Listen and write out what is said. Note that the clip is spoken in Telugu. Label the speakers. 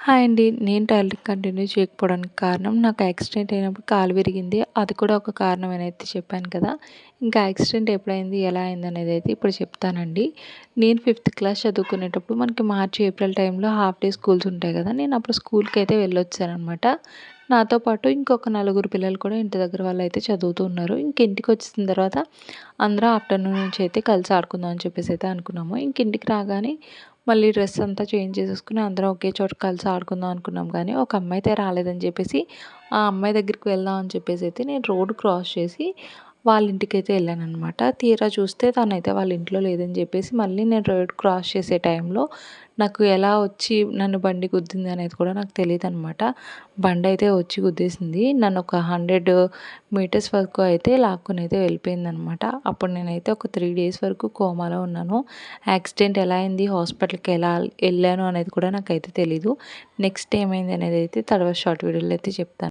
Speaker 1: హాయ్ అండి. నేను టైలరింగ్ కంటిన్యూ చేయకపోవడానికి కారణం నాకు యాక్సిడెంట్ అయినప్పుడు కాలు విరిగింది. అది కూడా ఒక కారణం అని అయితే చెప్పాను కదా. ఇంకా యాక్సిడెంట్ ఎప్పుడైంది? ఎలా అయింది అనేది అయితే ఇప్పుడు చెప్తానండి. నేను ఫిఫ్త్ క్లాస్ చదువుకునేటప్పుడు మనకి మార్చి ఏప్రిల్ టైంలో హాఫ్ డే స్కూల్స్ ఉంటాయి కదా. నేను అప్పుడు స్కూల్కి అయితే వెళ్ళొచ్చాను అనమాట నాతో పాటు ఇంకొక నలుగురు పిల్లలు కూడా ఇంటి దగ్గర వాళ్ళు అయితే చదువుతూ ఉన్నారు. ఇంక ఇంటికి వచ్చిన తర్వాత అందరూ ఆఫ్టర్నూన్ నుంచి అయితే కలిసి ఆడుకుందాం అని చెప్పేసి అయితే అనుకున్నాము. ఇంక ఇంటికి రాగానే మళ్ళీ డ్రెస్ అంతా చేంజ్ చేసేసుకుని అందరం ఒకే చోట కలిసి ఆడుకుందాం అనుకున్నాం. కానీ ఒక అమ్మాయి అయితే రాలేదని చెప్పేసి ఆ అమ్మాయి దగ్గరికి వెళ్దాం అని చెప్పేసి అయితే నేను రోడ్ క్రాస్ చేసి వాళ్ళ ఇంటికి అయితే వెళ్ళాను అనమాట తీరా చూస్తే తనైతే వాళ్ళ ఇంట్లో లేదని చెప్పేసి మళ్ళీ నేను రోడ్ క్రాస్ చేసే టైంలో నాకు ఎలా వచ్చి నన్ను బండి గుద్దింది అనేది కూడా నాకు తెలియదు అనమాట బండి అయితే వచ్చి గుద్దేసింది. నన్ను ఒక హండ్రెడ్ మీటర్స్ వరకు అయితే లాక్కుని అయితే వెళ్ళిపోయింది అనమాట అప్పుడు నేనైతే ఒక త్రీ డేస్ వరకు కోమాలో ఉన్నాను. యాక్సిడెంట్ ఎలా అయింది? హాస్పిటల్కి ఎలా వెళ్ళాను అనేది కూడా నాకైతే తెలీదు. నెక్స్ట్ ఏమైంది అనేది అయితే తర్వాత షార్ట్ వీడియోలో అయితే చెప్తాను.